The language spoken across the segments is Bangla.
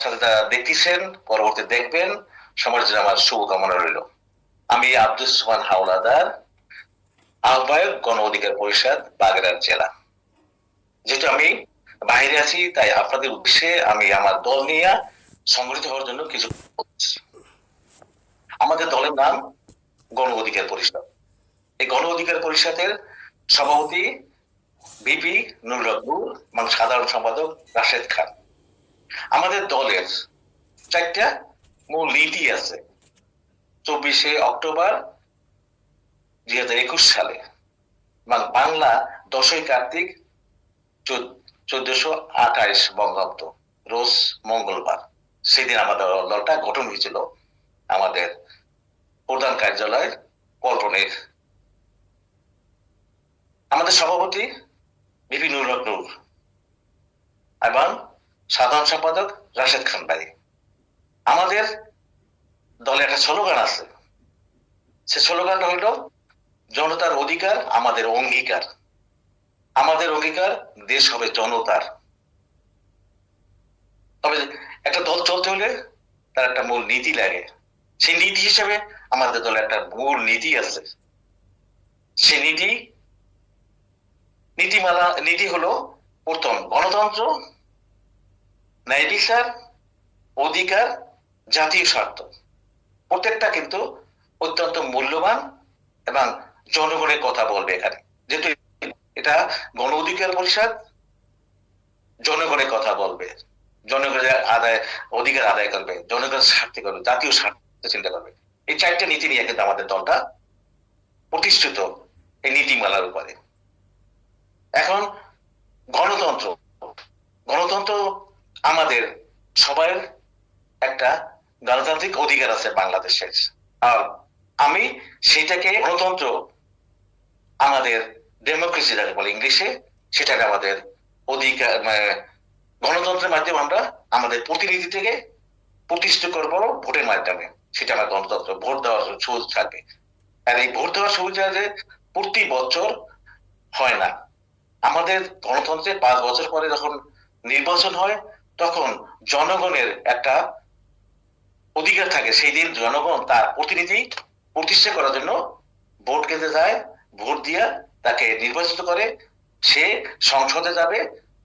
সাথে দেখতেছেন, পরবর্তী দেখবেন সবার জন্য আমার শুভকামনা রইল। আমি আব্দুল সুমান হাওলাদার, আহ্বায়ক গণ অধিকার পরিষদ, বাগেরহাট জেলা। যেহেতু আমি বাইরে আছি, তাই আপনাদের উদ্দেশ্যে আমি আমার দল নিয়ে সংগঠিত হওয়ার জন্য কিছু আমাদের দলের নাম গণ অধিকার পরিষদ। এই গণ অধিকার পরিষদের সভাপতি বিপি নুর রকবুল এবং সাধারণ সম্পাদক রাশেদ খান। আমাদের দলের চারটা মূল নীতি আছে। চব্বিশে অক্টোবর দুই হাজার একুশ সালে। বাংলা দশই কার্তিক চোদ্দশো আঠাইশ বঙ্গাব্দ, রোজ মঙ্গলবার। সেদিন আমাদের দলটা গঠন হয়েছিল আমাদের প্রধান কার্যালয় পল্টনের। আমাদের সভাপতি বিপি নুর হক নূর। এবং সাধারণ সম্পাদক রাশেদ খান ভাই। আমাদের দলে একটা স্লোগান আছে। সে স্লোগানটা হইল জনতার অধিকার আমাদের অঙ্গীকার। আমাদের অঙ্গীকার দেশ হবে জনতার। তবে একটা দল চলতে হলে তার একটা মূল নীতি লাগে। সেই নীতি হিসেবে আমাদের দলে একটা মূল নীতি আছে। সে নীতি, নীতিমালা, নীতি হলো প্রথম গণতন্ত্র ন্যায় বিচার অধিকার, জাতীয় স্বার্থ। প্রত্যেকটা কিন্তু অত্যন্ত মূল্যবান এবং জনগণের কথা বলবে এখানে। যেহেতু এটা গণ অধিকার পরিষদ, জনগণের কথা বলবে। জনগণের আদায়, অধিকার আদায় করবে, জনগণের স্বার্থে করবে, জাতীয় স্বার্থে চিন্তা করবে। এই চারটা নীতি নিয়ে কিন্তু আমাদের দলটা প্রতিষ্ঠিত এই নীতিমালার উপরে। এখন গণতন্ত্র। গণতন্ত্র আমাদের সবার একটা গণতান্ত্রিক অধিকার আছে বাংলাদেশের। আর আমি সেটাকে গণতন্ত্র আমাদের ডেমোক্রেসি যাকে বলে ইংলিশে, সেটাকে আমাদের অধিকার মানে গণতন্ত্রের মাধ্যমে আমরা আমাদের প্রতিনিধি থেকে প্রতিষ্ঠিত করব ভোটের মাধ্যমে। সেটা আমার গণতন্ত্র, ভোট দেওয়ার সুযোগ থাকবে। আর এই ভোট দেওয়ার সুবিধা যে প্রতি বছর হয় না। আমাদের গণতন্ত্রে পাঁচ বছর পরে যখন নির্বাচন হয় তখন জনগণের একটা অধিকার থাকে। সেই দিন জনগণ তার প্রতিনিধি প্রতিষ্ঠা করার জন্য ভোট কেন্দ্রে যায়, ভোট দিয়া তাকে নির্বাচিত করে। সে সংসদে যাবে,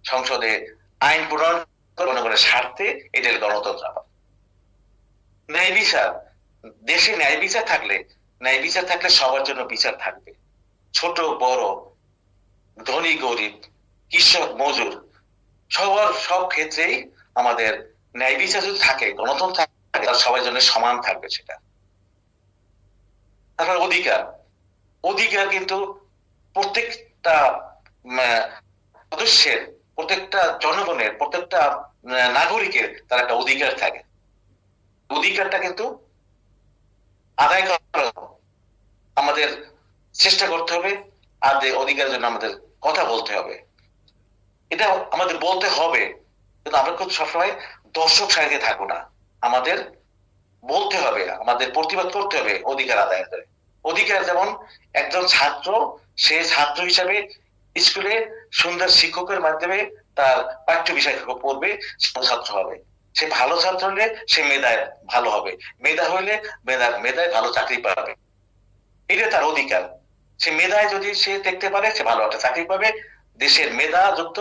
সংসদে আইন প্রণয়ন জনগণের স্বার্থে এটা গণতন্ত্র। ন্যায় বিচার, দেশে ন্যায় বিচার থাকলে, ন্যায় বিচার থাকলে সবার জন্য বিচার থাকবে। ছোট, বড়, ধনী, গরিব, কৃষক, মজুর সবার সব ক্ষেত্রেই আমাদের ন্যায় বিচার যদি থাকে, গণতন্ত্র থাকে, তাহলে সবার জন্য সমান থাকবে সেটা। তারপর অধিকার। অধিকার কিন্তু প্রত্যেকটা সদস্যের, প্রত্যেকটা জনগণের, প্রত্যেকটা নাগরিকের তার একটা অধিকার থাকে। অধিকারটা কিন্তু আদায় করা আমাদের চেষ্টা করতে হবে, আর যে অধিকারের জন্য আমাদের কথা বলতে হবে। এটা আমাদের বলতে হবে। কিন্তু আমরা কিন্তু সবসময় দর্শক সারিতে থাকব না। আমাদের বলতে হবে, আমাদের প্রতিবাদ করতে হবে অধিকার আদায় করে। অধিকার যেমন একজন ছাত্র, সে ছাত্র হিসাবে স্কুলে সুন্দর শিক্ষকের মাধ্যমে তার পাঠ্য বিষয় পড়বে ছাত্র হবে। সে ভালো ছাত্র হলে সে মেধায় ভালো হবে। মেধা হইলে মেধা মেধায় ভালো চাকরি পাবে। এটা তার অধিকার। সে মেধায় যদি সে দেখতে পারে, সে ভালো একটা চাকরি পাবে। দেশের মেধাযুক্ত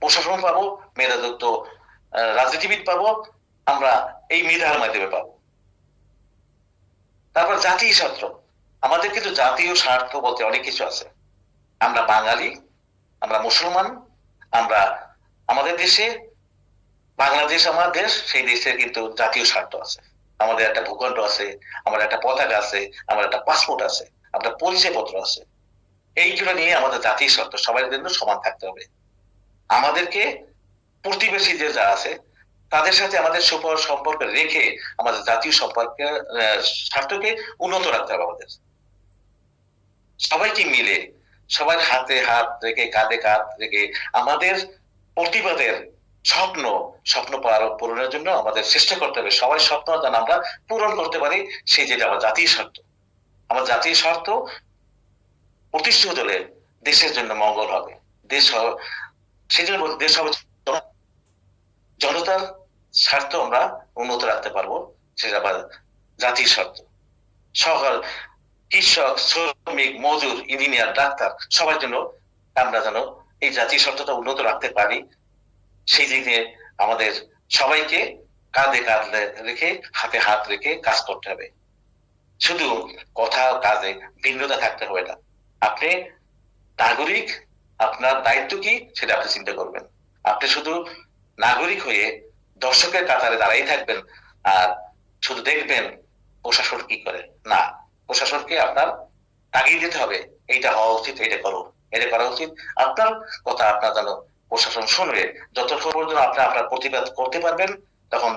প্রশাসন পাবো মেধাযুক্ত রাজনীতিবিদ পাবো, আমরা এই মেধার মাধ্যমে পাবো। তারপর জাতীয় স্বার্থ আমাদের কিন্তু জাতীয় স্বার্থ বলতে অনেক কিছু আছে। আমরা বাঙালি, আমরা মুসলমান, আমরা আমাদের দেশে, বাংলাদেশ আমার দেশ, সেই দেশের কিন্তু জাতীয় স্বার্থ আছে। আমাদের একটা ভূখণ্ড আছে আমার একটা পতাকা আছে আমার একটা পাসপোর্ট আছে, আমাদের পরিচয় পত্র আছে। এইগুলো নিয়ে আমাদের জাতীয় স্বার্থ সবার জন্য সমান থাকতে হবে। আমাদেরকে প্রতিবেশী যে যা আছে, তাদের সাথে আমাদের সুপর সম্পর্ক রেখে আমাদের জাতীয় সম্পর্কে স্বার্থকে উন্নত রাখতে হবে আমাদের। সবাইকে মিলে, সবার হাতে হাত রেখে, কাঁধে কাঁধ রেখে আমাদের প্রতিবাদের স্বপ্ন স্বপ্ন পার- পূরণের জন্য আমাদের চেষ্টা করতে হবে। সবাই স্বপ্ন যেন আমরা পূরণ করতে পারি, সেই যেটা আমার জাতীয় স্বার্থ। আমার জাতীয় স্বার্থ প্রতিষ্ঠিত হলে দেশের জন্য মঙ্গল হবে। দেশ হ- সেই জন্য বলছি, দেশ হবে জনতার স্বার্থ আমরা উন্নত রাখতে পারব সেটা আবার জাতির স্বার্থ। সকল কৃষক শ্রমিক মজুর ইঞ্জিনিয়ার ডাক্তার সবার জন্য আমরা যেন এই জাতির স্বার্থটা উন্নত রাখতে পারি সেই দিকে আমাদের সবাইকে কাঁধে কাঁধ রেখে হাতে হাত রেখে কাজ করতে হবে। শুধু কথা কাজে ভিন্নতা থাকতে হবে না। আপনি নাগরিক, আপনার দায়িত্ব কি সেটা আপনি চিন্তা করবেন। আপনি শুধু নাগরিক হয়ে দর্শকের কাতারে দাঁড়াই থাকবেন আর শুধু দেখবেন প্রশাসন কি করে। না, প্রশাসনকে আপনার তাগিয়ে দিতে হবে। এইটা হওয়া উচিত এটা করো, এটা করা উচিত। আপনার কথা আপনার যেন প্রশাসন শুনবে। যতক্ষণ পর্যন্ত আপনি আপনার প্রতিবাদ করতে পারবেন, তখন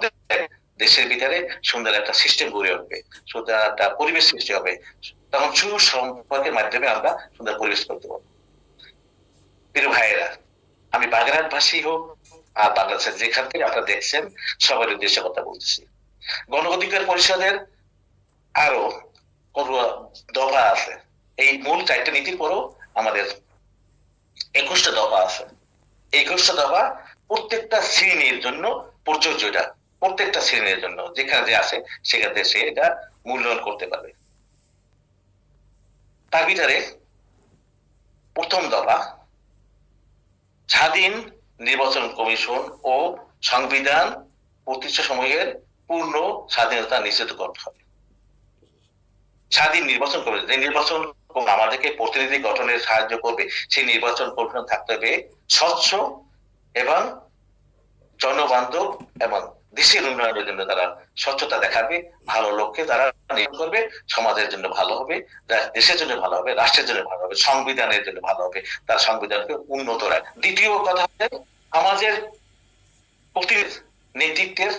দেশের ভিতরে সুন্দর একটা সিস্টেম গড়ে উঠবে। সুন্দর একটা পরিবেশ সৃষ্টি হবে। তখন সুসম্পর্কের মাধ্যমে আমরা সুন্দর পরিবেশ করতে পারব। প্রিয় ভাইয়েরা, আমি বাগেরহাট ভাষী হোক আর বাংলাদেশের যেখান থেকে আপনারা দেখছেন, সবার উদ্দেশ্যে কথা বলতেছি। গণ অধিকার পরিষদের আরও দফা আছে? এই মূল চারটা নীতির পরও আমাদের একুশটা দফা আছে। একুশটা দফা প্রত্যেকটা শ্রেণির জন্য প্রযোজ্য প্রত্যেকটা শ্রেণির জন্য, যেখানে যে আছে, সেখানে সে এটা মূল্যায়ন করতে পারবে। তার প্রথম দফা স্বাধীন নির্বাচন কমিশন ও সংবিধান প্রতিষ্ঠা সময়ের পূর্ণ স্বাধীনতা নিশ্চিত করতে হবে। স্বাধীন নির্বাচন কমিশন, যে নির্বাচন আমাদেরকে প্রতিনিধি গঠনে সাহায্য করবে, সেই নির্বাচন কমিশন থাকতে হবে স্বচ্ছ এবং জনবান্ধব এবং দেশের উন্নয়নের জন্য তারা স্বচ্ছতা দেখাবে, ভালো লক্ষ্যে তারা নিয়োগ করবে, সমাজের জন্য ভালো হবে দেশের জন্য ভালো হবে, রাষ্ট্রের জন্য ভালো হবে, সংবিধানের জন্য ভালো হবে, তার সংবিধানকে উন্নত রাখ, দ্বিতীয় কথা হচ্ছে আমাদের নেতৃত্বের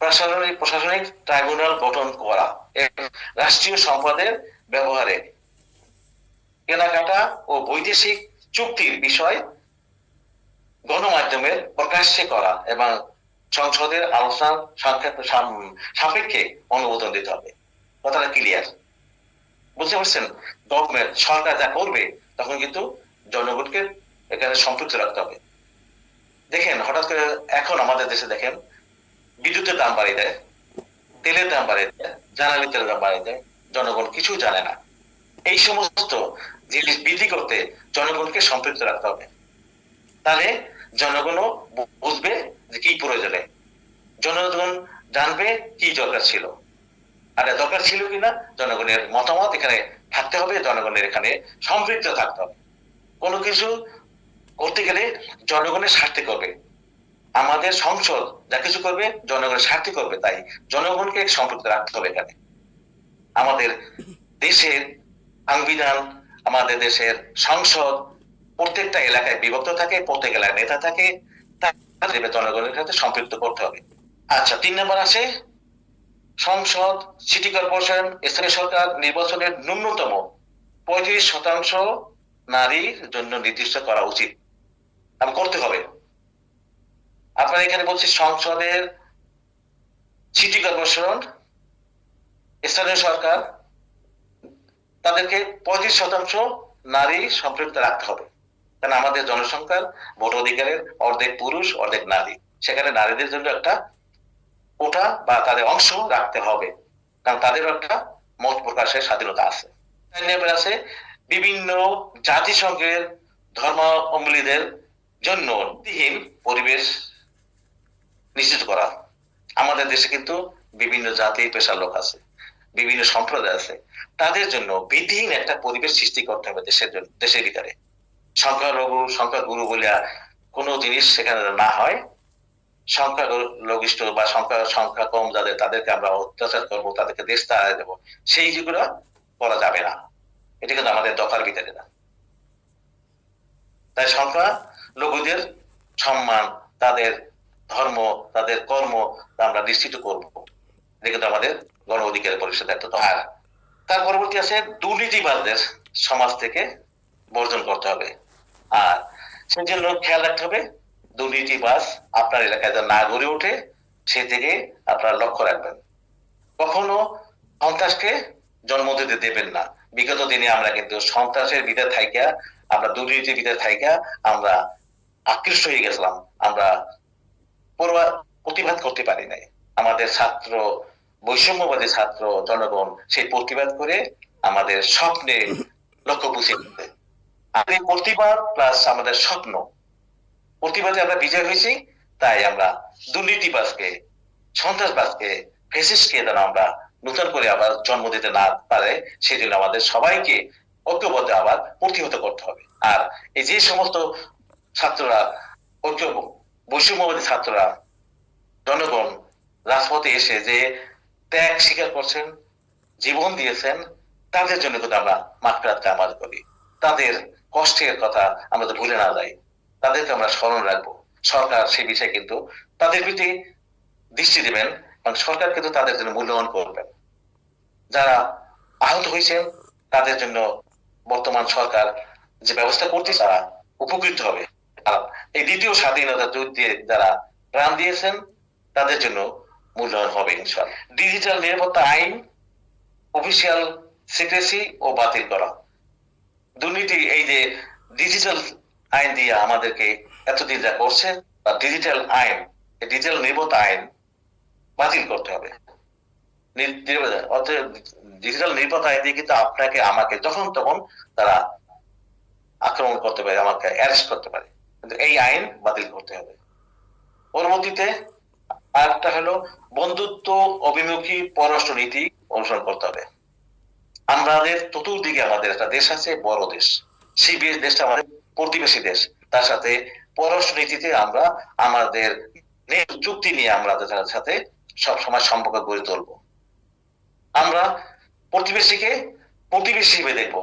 প্রশাসনিক প্রশাসনিক ট্রাইব্যুনাল গঠন করা রাষ্ট্রীয় সম্পদের ব্যবহারে কেনাকাটা ও বৈদেশিক চুক্তির বিষয় গণমাধ্যমের প্রকাশ্যে করা এবং সংসদের আলোচনা সাপেক্ষে অনুমোদন দিতে হবে। কথাটা ক্লিয়ার বুঝতে পারছেন? গভর্নমেন্ট সরকার যা করবে, তখন কিন্তু জনগণকে এখানে সম্পৃক্ত রাখতে হবে। দেখেন, হঠাৎ করে এখন আমাদের দেশে দেখেন, বিদ্যুতের দাম বাড়িয়ে দেয়, তেলের দাম বাড়িয়ে দেয়, জ্বালানি তেলের দাম বাড়িয়ে দেয়, জনগণ কিছু জানে না। এই সমস্ত জিনিস বৃদ্ধি করতে জনগণকে সম্পৃক্ত রাখতে হবে। তাহলে জনগণও বুঝবে যে কি প্রয়োজনে জনগণ জানবে কি দরকার ছিল। আর দরকার ছিল কিনা জনগণের মতামত এখানে থাকতে হবে, জনগণের এখানে সম্পৃক্ত থাকতে হবে। কোনো কিছু করতে গেলে জনগণের স্বার্থে করবে। আমাদের সংসদ যা কিছু করবে, জনগণের স্বার্থে করবে, তাই জনগণকে সম্পৃক্ত রাখতে হবে এখানে। আমাদের দেশের সংবিধান, আমাদের দেশের সংসদ প্রত্যেকটা এলাকায় বিভক্ত থাকে, প্রত্যেক এলাকায় নেতা থাকে তাদের জনগণের সাথে সম্পৃক্ত করতে হবে। আচ্ছা তিন নম্বর আছে। সংসদ সিটি কর্পোরেশন স্থানীয় সরকার নির্বাচনের ন্যূনতম পঁয়ত্রিশ শতাংশ নারীর জন্য নির্দিষ্ট করা উচিত। আমি করতে হবে। আপনার এখানে বলছি সংসদের সিটি কর্পোরেশন স্থানীয় সরকার, তাদেরকে পঁয়ত্রিশ শতাংশ নারী সম্পৃক্ত রাখতে হবে। কারণ আমাদের জনসংখ্যার ভোট অধিকারের অর্ধেক পুরুষ, অর্ধেক নারী। সেখানে নারীদের জন্য একটা কোটা বা তাদের অংশ রাখতে হবে। কারণ তাদেরও একটা মত প্রকাশের স্বাধীনতা আছে। আছে বিভিন্ন জাতিসংঘের ধর্মাবলীদের জন্য বিহীন পরিবেশ নিশ্চিত করা। আমাদের দেশে কিন্তু বিভিন্ন জাতি, পেশার লোক আছে, বিভিন্ন সম্প্রদায় আছে। তাদের জন্য বিধিহীন একটা পরিবেশ সৃষ্টি করতে হবে দেশের জন্য, দেশের ভিতরে। সংখ্যালঘু, সংখ্যাগুরু বলিয়া কোনো জিনিস সেখানে না হয়। সংখ্যা লঘিষ্ঠ বা সংখ্যা সংখ্যা কম যাদের, তাদেরকে আমরা অত্যাচার করব, তাদেরকে দেশ তাড়াই দেবো, সেই যেগুলো করা যাবে না। এটা কিন্তু আমাদের দফার ভিতরে না। তাই সংখ্যা লঘুদের সম্মান, তাদের ধর্ম, তাদের কর্ম আমরা নিশ্চিত করব। এটা কিন্তু আমাদের গণ অধিকার পরিষদ একটা আর তার পরবর্তী আছে দুর্নীতিবাদদের সমাজ থেকে বর্জন করতে হবে। আর সেই জন্য খেয়াল রাখতে হবে দুর্নীতিবাজ আপনার এলাকায় না গড়ে ওঠে, সে থেকে আপনারা লক্ষ্য রাখবেন। কখনো সন্ত্রাসকে জন্ম দিতে দেবেন না। বিগত দিনে আমরা কিন্তু সন্ত্রাসের ভিতরে থাইকা, আমরা দুর্নীতির ভিতরে থাইকা, আমরা আকৃষ্ট হয়ে গেছিলাম। আমরা পড়ুয়া- প্রতিবাদ করতে পারি নাই। আমাদের ছাত্র, বৈষম্যবাদী ছাত্র জনগণ সেই প্রতিবাদ করে আমাদের স্বপ্নে লক্ষ্য পুষে দিতে প্রতিবাদ প্লাস আমাদের স্বপ্ন প্রতিবাদে আমরা বিজয় হয়েছি, তাই আমরা দুর্নীতিবাজকে সন্ত্রাসবাদকে ফেসিসকে যেন আমরা নতুন করে আবার জন্ম দিতে না পারে, সেজন্য আমাদের সবাইকে ঐক্যবদ্ধ আবার প্রতিহত করতে হবে। আর এই যে সমস্ত ছাত্ররা, ঐক্য বৈষম্যবাদী ছাত্ররা, জনগণ, রাজপথে এসে যে ত্যাগ স্বীকার করছেন, জীবন দিয়েছেন, তাদের জন্য কিন্তু আমরা মাফরাত কামাল করি। তাদের কষ্টের কথা আমরা তো ভুলে না যাই। তাদেরকে আমরা স্মরণ রাখব। সরকার সে বিষয়ে কিন্তু তাদের প্রতি দৃষ্টি দেবেন এবং সরকার কিন্তু তাদের জন্য মূল্যায়ন করবেন। যারা আহত হয়েছেন তাদের জন্য বর্তমান সরকার যে ব্যবস্থা করতে তারা উপকৃত হবে। এই দ্বিতীয় স্বাধীনতা যুদ্ধে যারা প্রাণ দিয়েছেন, তাদের জন্য মূল্যায়ন হবে ইনশাল্লাহ ডিজিটাল নিরাপত্তা আইন, অফিসিয়াল সিক্রেসি ও বাতিল করা। দুর্নীতি, এই যে ডিজিটাল আইন দিয়ে আমাদেরকে এতদিন যা করছে বা ডিজিটাল আইন ডিজিটাল নিরাপত্তা আইন বাতিল করতে হবে। ডিজিটাল নিরাপত্তা আইন দিয়ে কিন্তু আপনাকে, আমাকে যখন তখন তারা আক্রমণ করতে পারে, আমাকে অ্যারেস্ট করতে পারে। কিন্তু এই আইন বাতিল করতে হবে। পরবর্তীতে আরেকটা হলো বন্ধুত্ব অভিমুখী পররাষ্ট্র নীতি অনুসরণ করতে হবে। আমাদের চতুর্দিকে আমাদের একটা দেশ আছে, বড় দেশ। সেই বে- দেশটা আমাদের প্রতিবেশী দেশ। তার সাথে পররাষ্ট্র নীতিতে আমরা আমাদের চুক্তি নিয়ে আমরা তাদের সাথে সব সময় সম্পর্ক গড়ে তুলবো। আমরা প্রতিবেশীকে প্রতিবেশী হিসেবে দেখব।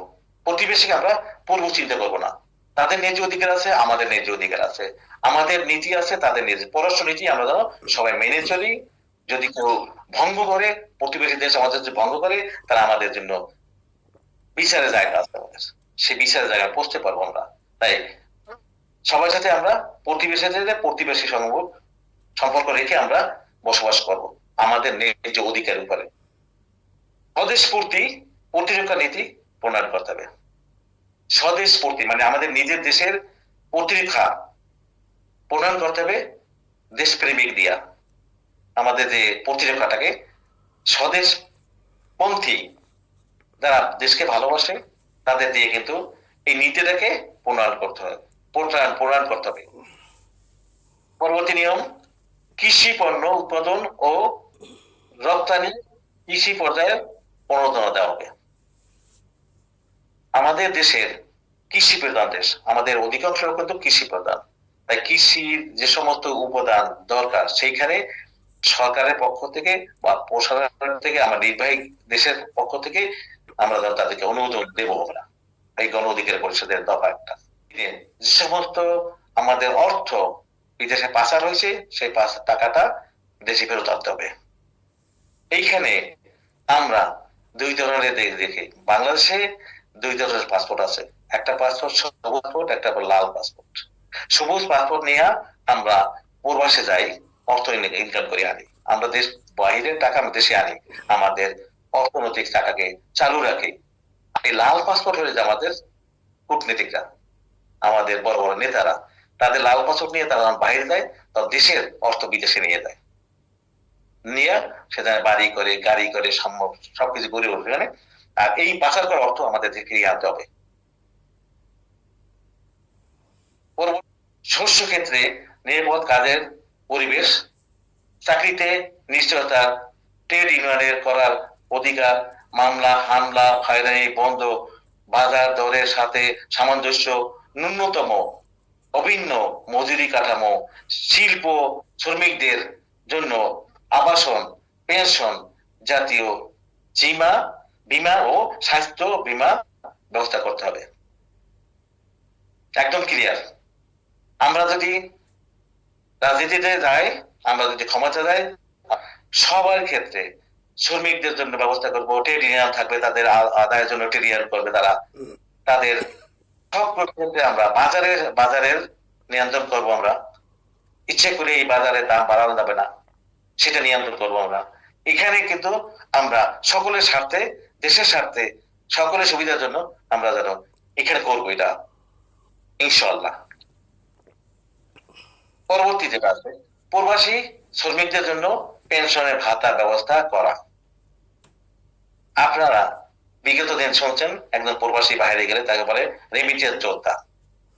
প্রতিবেশীকে আমরা পূর্ব চিন্তা করব না। তাদের ন্যায্য অধিকার আছে, আমাদের ন্যায্য অধিকার আছে। আমাদের নীতি আছে, তাদের নীতি পররাষ্ট্র নীতি আমরা যেন সবাই মেনে চলি। যদি কেউ ভঙ্গ করে, প্রতিবেশী দেশ আমাদের যদি ভঙ্গ করে, তারা আমাদের জন্য বিচারের জায়গা আছে আমাদের। সেই বিচারের জায়গায় পৌঁছতে পারব আমরা। তাই সবার সাথে আমরা প্রতিবেশীর সাথে প্রতিবেশী সম্পর্ক সম্পর্ক রেখে আমরা বসবাস করব, আমাদের ন্যায্য অধিকার উপরে। স্বদেশ পূর্তি প্রতিরক্ষা নীতি প্রণয়ন করতে হবে। স্বদেশ পূর্তি মানে আমাদের নিজের দেশের প্রতিরক্ষা প্রণয়ন করতে হবে দেশপ্রেমিক দিয়া। আমাদের যে প্রতিরক্ষাটাকে স্বদেশ পন্থী যারা দেশকে ভালোবাসে, তাদের দিয়ে কিন্তু এই নীতিটাকে প্রণয়ন করতে হবে। প্রণয়ন প্রণয়ন করতে হবে। পরবর্তী নিয়ম, কৃষি পণ্য উৎপাদন ও রপ্তানি কৃষি পর্যায়ে প্রণোদনা দেওয়া হবে। আমাদের দেশের কৃষি প্রধান দেশ, আমাদের অধিকাংশ কিন্তু কৃষি প্রধান। তাই কৃষির যে সমস্ত উপাদান দরকার, সেইখানে সরকারের পক্ষ থেকে বা প্রশাসন থেকে, আমার নির্বাহী দেশের পক্ষ থেকে আমরা তাদেরকে অনুমোদন দেব না এই গণ অধিকার পরিষদের দফা একটা। যে সমস্ত আমাদের অর্থ বিদেশে পাচার হয়েছে, সেই পাচার টাকাটা দেশে ফেরত আনতে হবে। এইখানে আমরা দুই ধরনের দেশ দেখি। বাংলাদেশে দুই ধরনের পাসপোর্ট আছে। একটা পাসপোর্ট সবুজ পাসপোর্ট একটা লাল পাসপোর্ট সবুজ পাসপোর্ট নিয়ে আমরা প্রবাসে যাই, অর্থ ইনকাম করে আনি। আমরা দেশ বাইরের টাকা আমরা দেশে আনি। আমাদের অর্থনৈতিক টাকাকে চালু রাখি। এই লাল পাসপোর্ট হলে যে আমাদের কূটনীতিকরা। আমাদের বড় বড় নেতারা, তাদের লাল পাসপোর্ট নিয়ে তারা যখন বাইরে যায়, তখন দেশের অর্থ বিদেশে নিয়ে যায়। নিয়ে সেখানে বাড়ি করে, গাড়ি করে সম্ভব সবকিছু গড়ে উঠবে মানে আর এই পাচার করার অর্থ আমাদের ফিরিয়ে আনতে হবে। শস্য ক্ষেত্রে নিরাপদ কাজের পরিবেশ, চাকরিতে নিশ্চয়তা, ট্রেড ইউনিয়নের করার অধিকার, মামলা, হামলা, হয়রানি, বন্ধ, বাজার দরের সাথে সামঞ্জস্য ন্যূনতম, অভিন্ন মজুরি কাঠামো, শিল্প শ্রমিকদের জন্য আবাসন, পেনশন জাতীয় জিমা, বিমা ও স্বাস্থ্য বিমা ব্যবস্থা করতে হবে। একদম ক্লিয়ার আমরা যদি রাজনীতিতে যাই, আমরা যদি ক্ষমতা যাই, সবার ক্ষেত্রে শ্রমিকদের জন্য ব্যবস্থা করব। ট্রেড ইউনিয়ন থাকবে, তাদের আদায়ের জন্য ট্রেড ইউনিয়ন করবে তারা। তাদের সব ক্ষেত্রে আমরা বাজারের বাজারের নিয়ন্ত্রণ করব আমরা। ইচ্ছে করে এই বাজারের দাম বাড়ানো যাবে না, সেটা নিয়ন্ত্রণ করব আমরা। এখানে কিন্তু আমরা সকলের স্বার্থে, দেশের স্বার্থে, সকলের সুবিধার জন্য আমরা যেন এখানে করব এটা ইনশাল্লাহ পরবর্তী যেটা আছে, প্রবাসী শ্রমিকদের জন্য পেনশনের ভাতা ব্যবস্থা করা। আপনারা বিগত দিন শুনছেন, একজন প্রবাসী বাইরে গেলে তাকে বলে রেমিটেন্স যোদ্ধা।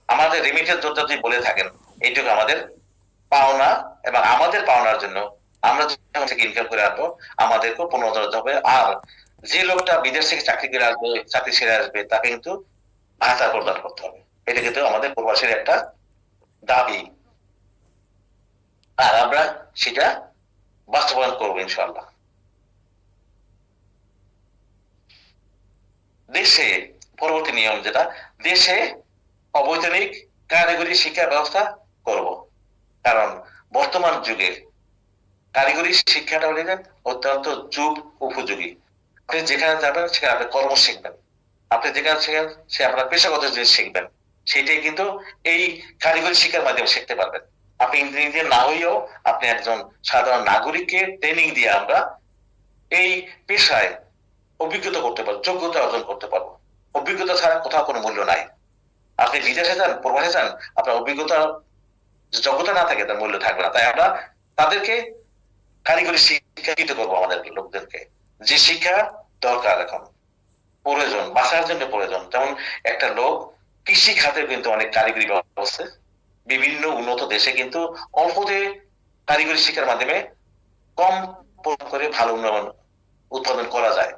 আমাদের রেমিটেন্স যোদ্ধা যদি বলে থাকেন, এইটুকু আমাদের পাওনা এবং আমাদের পাওনার জন্য আমরা যেখান থেকে ইনকাম করে আসব আমাদেরকেও পুনর্ধর হবে। আর যে লোকটা বিদেশ থেকে চাকরি করে আসবে, চাকরি ছেড়ে আসবে, তাকে কিন্তু ভাতা প্রদান করতে হবে। এটা কিন্তু আমাদের প্রবাসীর একটা দাবি। আর আমরা সেটা বাস্তবায়ন করব ইনশাল্লাহ দেশে পরবর্তী নিয়ম যেটা, দেশে অবৈতনিক কারিগরি শিক্ষা ব্যবস্থা করব। কারণ বর্তমান যুগে কারিগরি শিক্ষাটা হলে অত্যন্ত যুগ উপযোগী। আপনি যেখানে যাবেন, সেখানে আপনি কর্ম শিখবেন। আপনি যেখানে শিখেন, সে আপনার পেশাগত জিনিস শিখবেন, সেটাই কিন্তু এই কারিগরি শিক্ষার মাধ্যমে শিখতে পারবেন। আপনি ইঞ্জিনিয়ার না হইলেও আপনি একজন সাধারণ নাগরিককে ট্রেনিং দিয়ে আমরা এই পেশায় অভিজ্ঞতা করতে পারব যোগ্যতা অর্জন করতে পারব অভিজ্ঞতা ছাড়া কোথাও কোনো মূল্য নাই। আপনি বিদেশে যান প্রবাসে যান আপনার অভিজ্ঞতা যোগ্যতা না থাকে তার মূল্য থাকবে না। তাই আমরা তাদেরকে কারিগরি শিক্ষা দিতে করব আমাদের লোকদেরকে। যে শিক্ষা দরকার এখন, প্রয়োজন, বাঁচার জন্য প্রয়োজন। যেমন একটা লোক কৃষি খাতে কিন্তু অনেক কারিগরি ব্যবস্থা বিভিন্ন উন্নত দেশে কিন্তু অল্পতে কারিগরি শিক্ষার মাধ্যমে কম করে ভালো উন্নয়ন উৎপাদন করা যায়।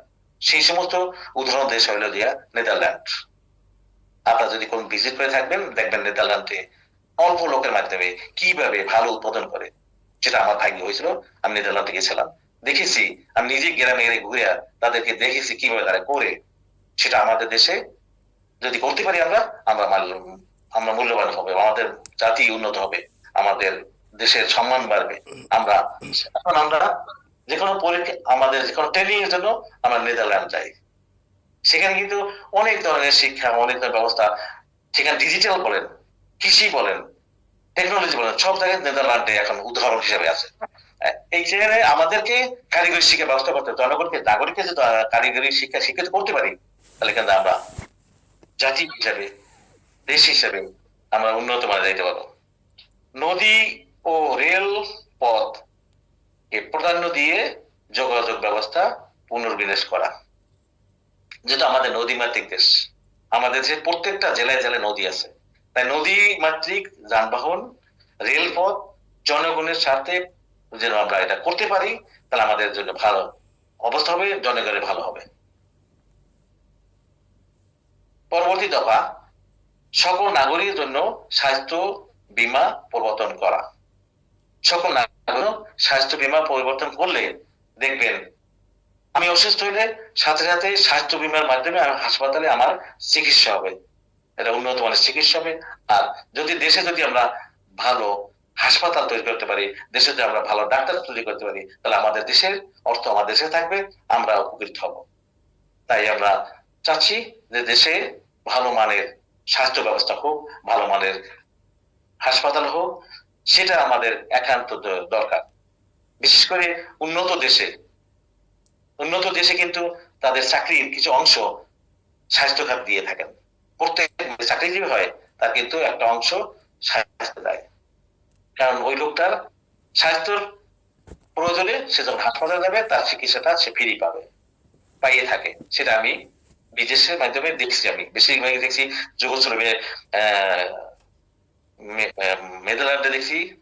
সেই সমস্ত উদাহরণ দেশ হইল দিয়া নেদারল্যান্ড। আপনারা যদি কোন ভিজিট করে থাকবেন, দেখবেন নেদারল্যান্ডে অল্প লোকের মাধ্যমে কীভাবে ভালো উৎপাদন করে, যেটা আমার ভাগ্য হয়েছিল, আমি নেদারল্যান্ডে গেছিলাম। দেখেছি, আমি নিজে গ্রামে গেলে ঘুরে তাদেরকে দেখেছি কীভাবে তারা করে, সেটা আমাদের দেশে যদি করতে পারি আমরা আমরা আমরা মূল্যবান হবে, আমাদের জাতি উন্নত হবে, আমাদের দেশের সম্মান বাড়বে। আমরা, এখন আমরা যে কোনো পরীক্ষা, আমাদের যে কোনো ট্রেনিং এর জন্য আমরা নেদারল্যান্ড যাই। সেখানে কিন্তু অনেক ধরনের শিক্ষা, অনেক ধরনের ব্যবস্থা। সেখানে ডিজিটাল বলেন, কৃষি বলেন টেকনোলজি বলেন, সব জায়গায় নেদারল্যান্ডে এখন উদাহরণ হিসেবে আছে। এই জায়গায় আমাদেরকে কারিগরি শিক্ষা ব্যবস্থা করতে জনগণকে, নাগরিককে যদি কারিগরি শিক্ষা শিক্ষিত করতে পারি, তাহলে কিন্তু আমরা জাতি হিসাবে, দেশ হিসাবে আমরা উন্নত মানে যাইতে পারব নদী ও রেল পথ কে প্রাধান্য দিয়ে যোগাযোগ ব্যবস্থা পুনর্বিন্যাস করা। যেটা আমাদের নদী মাতৃক দেশ। আমাদের যে প্রত্যেকটা জেলায় জেলায় নদী আছে। তাই নদী মাতৃক যানবাহন, রেলপথ, জনগণের সাথে যেন আমরা এটা করতে পারি, তাহলে আমাদের জন্য ভালো অবস্থা হবে, জনগণের ভালো হবে। পরবর্তী দফা, সকল নাগরিকের জন্য স্বাস্থ্য বীমা প্রবর্তন করা। সকল নাগরিক স্বাস্থ্য বীমা পরিবর্তন করলে দেখবেন, আমি অসুস্থ হইলে সাথে সাথে স্বাস্থ্য বীমার মাধ্যমে আমার হাসপাতালে আমার চিকিৎসা হবে। এটা উন্নত মানের চিকিৎসা হবে। আর যদি দেশে যদি আমরা ভালো হাসপাতাল তৈরি করতে পারি, দেশে যদি আমরা ভালো ডাক্তার তৈরি করতে পারি, তাহলে আমাদের দেশের অর্থ আমাদের দেশে থাকবে, আমরা উপকৃত হব। তাই আমরা চাচ্ছি যে দেশে ভালো মানের স্বাস্থ্য ব্যবস্থা হোক, ভালো মানের হাসপাতাল হোক সেটা আমাদের একান্ত দরকার। বিশেষ করে উন্নত দেশে। উন্নত দেশে কিন্তু তাদের চাকরির কিছু অংশ স্বাস্থ্য খাত দিয়ে থাকেন। প্রত্যেক চাকরিজীবী হয় তার কিন্তু একটা অংশ স্বাস্থ্য দেয়। কারণ ওই লোকটার স্বাস্থ্যর প্রয়োজনে সে যখন হাসপাতালে যাবে তার চিকিৎসাটা সে ফ্রি পাবে পাইয়ে থাকে। সেটা আমি বিদেশের মাধ্যমে দেখছি আমি। বেশিরভাগ দেখছি আহ মে- আহ, নেদারল্যান্ডে দেখছি,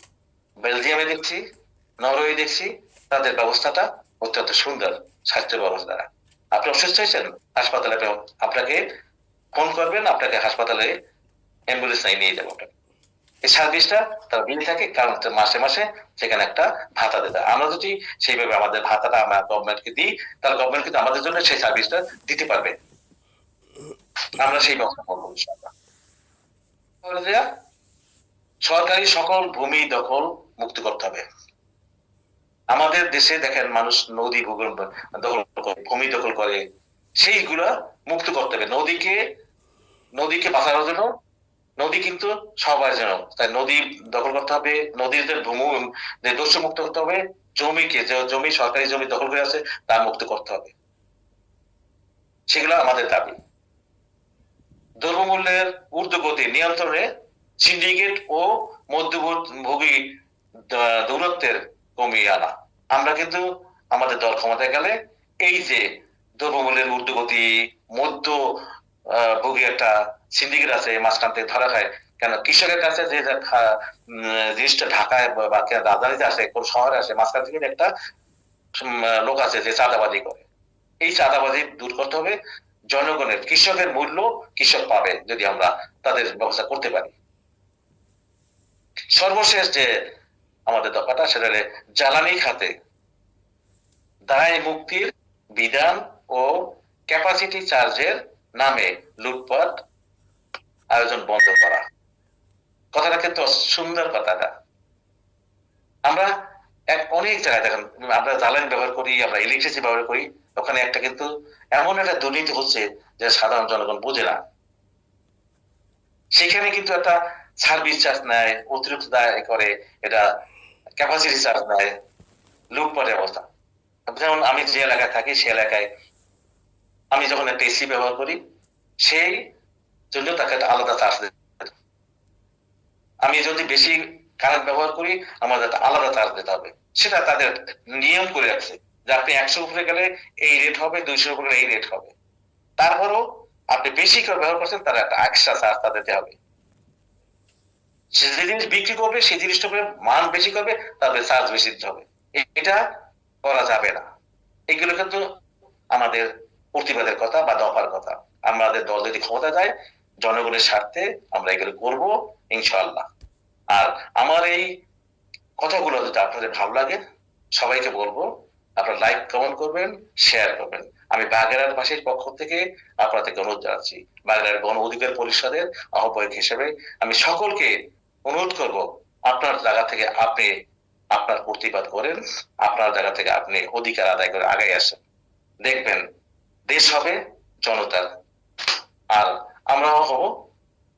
বেলজিয়ামে দেখছি, নরওয়ে দেখছি, তাদের ব্যবস্থাটা অত্যন্ত সুন্দর স্বাস্থ্য ব্যবস্থা আপনি অসুস্থ হয়েছেন? হাসপাতালে আপনি- আপনাকে ফোন করবেন, আপনাকে হাসপাতালে অ্যাম্বুলেন্স নিয়ে যাব এই সার্ভিসটা তার বিল থাকে, কারণ মাসে মাসে সেখানে একটা ভাতা দেয়। আমরা যদি সেইভাবে আমাদের ভাতাটা আমরা গভর্নমেন্টকে দিই, তাহলে গভর্নমেন্ট কিন্তু আমাদের জন্য সেই সার্ভিসটা দিতে পারবে। আমরা সেই ব্যবস্থা করব, ইনশাআল্লাহ। সরকারি সকল ভূমি দখল মুক্ত করতে হবে। আমাদের দেশে দেখেন মানুষ নদী ভূগোল দখল করে, ভূমি দখল করে, সেইগুলা মুক্ত করতে হবে। নদীকে নদীকে বাঁচানোর জন্য, নদী কিন্তু সবার জন্য। তাই নদী দখল করতে হবে নদীদের ভূমি, যে দোষ মুক্ত করতে হবে, জমিকে, যে জমি, সরকারি জমি দখল করে আছে, তা মুক্ত করতে হবে। সেগুলো আমাদের দাবি। দ্রব্যমূল্যের ঊর্ধ্বগতি নিয়ন্ত্রণে সিন্ডিকেট ও মধ্যভোগী দূরত্বের কমিয়ে আনা আমরা কিন্তু আমাদের দল ক্ষমতায় গেলে এই যে দ্রব্যমূল্যের ঊর্ধ্বগতি, মধ্য ভোগী একটা সিন্ডিকেট আছে মাঝখান থেকে ধরা খায়, কেন কৃষকের কাছে যে জিনিসটা ঢাকায় বা রাজধানীতে আসে, কোন শহরে আসে, মাঝখান থেকে একটা লোক আছে যে চাঁদাবাজি করে। এই চাঁদাবাজি দূর করতে হবে জনগণের, কৃষকের মূল্য কৃষক পাবে যদি আমরা তাদের ব্যবস্থা করতে পারি। সর্বশেষ যে আমাদের দফাটা, সেটা জ্বালানি খাতে। দায় মুক্তির বিধান ও ক্যাপাসিটি চার্জের নামে লুটপাট আয়োজন বন্ধ করা। কথাটা কিন্তু সুন্দর কথাটা। আমরা এক অনেক জায়গায় দেখেন, আমরা জ্বালানি ব্যবহার করি, আমরা ইলেকট্রিসিটি ব্যবহার করি, ওখানে একটা কিন্তু এমন একটা দুর্নীতি হচ্ছে যে সাধারণ জনগণ বোঝে না। সেখানে কিন্তু একটা সার্ভিস চার্জ নেয়, অতিরিক্ত দায় করে, এটা ক্যাপাসিটি চার্জ নেয় লুটপাটের অবস্থা। যেমন আমি যে এলাকায় থাকি, সে এলাকায় আমি যখন একটা এসি ব্যবহার করি, সেই জন্য তাকে একটা আলাদা চার্জ আমি যদি বেশি কারেন্ট ব্যবহার করি, আমাদের একটা আলাদা চার্জ দিতে হবে। সেটা তাদের নিয়ম করে রাখছে যে আপনি একশো উপরে গেলে এই রেট হবে দুইশো উপরে এই রেট হবে। তারপরও আপনি বেশি করে ব্যবহার করছেন, তারা একটা এক্সট্রা চার্জ তাদের হবে। যে জিনিস বিক্রি করবে সেই জিনিসটা মান বেশি করবে তাদের চার্জ বেশি দিতে হবে। এটা করা যাবে না। এগুলো কিন্তু আমাদের প্রতিবাদের কথা বা দফার কথা। আমাদের দল যদি ক্ষমতা যায়, জনগণের স্বার্থে আমরা এগুলো করব, ইনশাআল্লাহ। আর আমার এই কথাগুলো যদি আপনাদের ভালো লাগে, সবাইকে বলব, আপনারা লাইক কমেন্ট করবেন শেয়ার করবেন। আমি বাগেরার ভাষীর পক্ষ থেকে আপনাদেরকে অনুরোধ জানাচ্ছি। বাগেরার গণ অধিকার পরিষদের আহ্বায়ক হিসেবে আমি সকলকে অনুরোধ করব, আপনার জায়গা থেকে আপনি আপনার প্রতিবাদ করেন, আপনার জায়গা থেকে আপনি অধিকার আদায় করে আগাই আসেন। দেখবেন দেশ হবে জনতার। আর আমরাও হব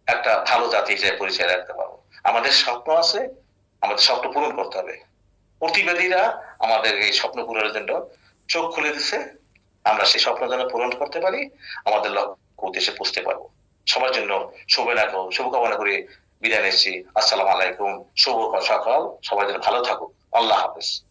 একটা ভালো জাতি হিসেবে পরিচয় রাখতে পারব। আমাদের স্বপ্ন আছে, আমাদের স্বপ্ন পূরণ করতে হবে। প্রতিবাদীরা আমাদের এই স্বপ্ন পূরণের জন্য চোখ খুলে দিছে। আমরা সেই স্বপ্ন যেন পূরণ করতে পারি, আমাদের লক্ষ্য উদ্দেশ্যে পুষতে পারব। সবার জন্য শুভেনা শুভকামনা করে বিদায় নিচ্ছি। আসসালাম আলাইকুম। শুভ সকাল। সবাই যেন ভালো থাকুক। আল্লাহ হাফেজ।